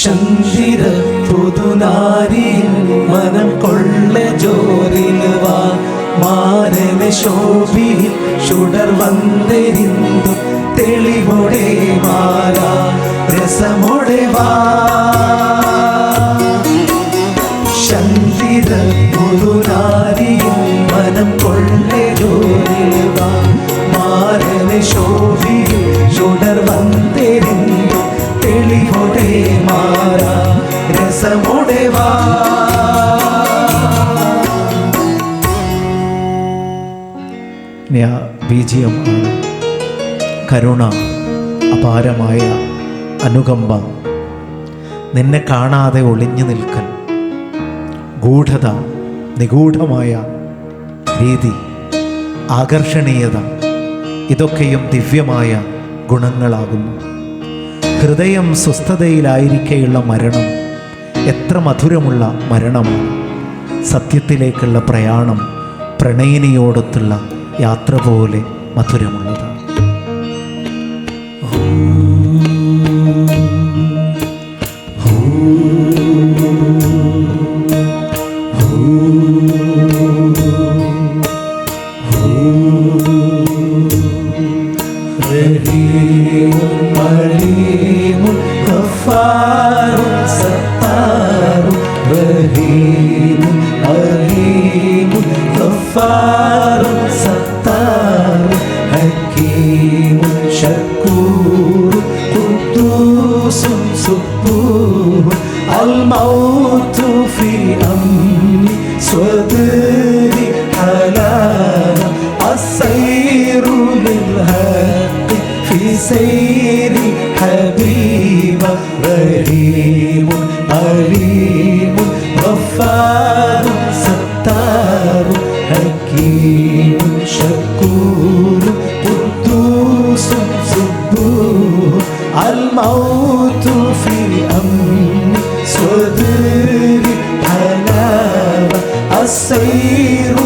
ശന്ദിര പുതുനാരിയിൽ മനം കൊള്ള ജോറിലുവാ മാരന ശോഭിയിൽ ചുടർ വന്നെരിന്തു തെളിവോടെ മാറാ രസമോടെ വാ. ശന്തിര പുതുനാരിയിൽ മനം കൊള്ള ജോറിലുവാ മാരന ശോഭിയിൽ ബീജിയമാണ് കരുണ അപാരമായ അനുകമ്പ. നിന്നെ കാണാതെ ഒളിഞ്ഞു നിൽക്കൽ. ഗൂഢത നിഗൂഢമായ രീതി ആകർഷണീയത ഇതൊക്കെയും ദിവ്യമായ ഗുണങ്ങളാകുന്നു. ഹൃദയം സ്വസ്ഥതയിലായിരിക്കെയുള്ള മരണം എത്ര മധുരമുള്ള മരണമാണ് സത്യത്തിലേക്കുള്ള പ്രയാണം പ്രണയിനിയോടൊത്തുള്ള യാത്ര പോലെ മധുരമുള്ളതാണ് رحيم عليم غفار ستار رحيم عليم غفار ستار حكيم شكور قدوس سبوح الموت في أمن صدري حلال السير للحق في سيري حبيبا رحيم. عليم غفار ستار حكيم شكور قدوس سبوح الموت في أمن صدري حلاوة السير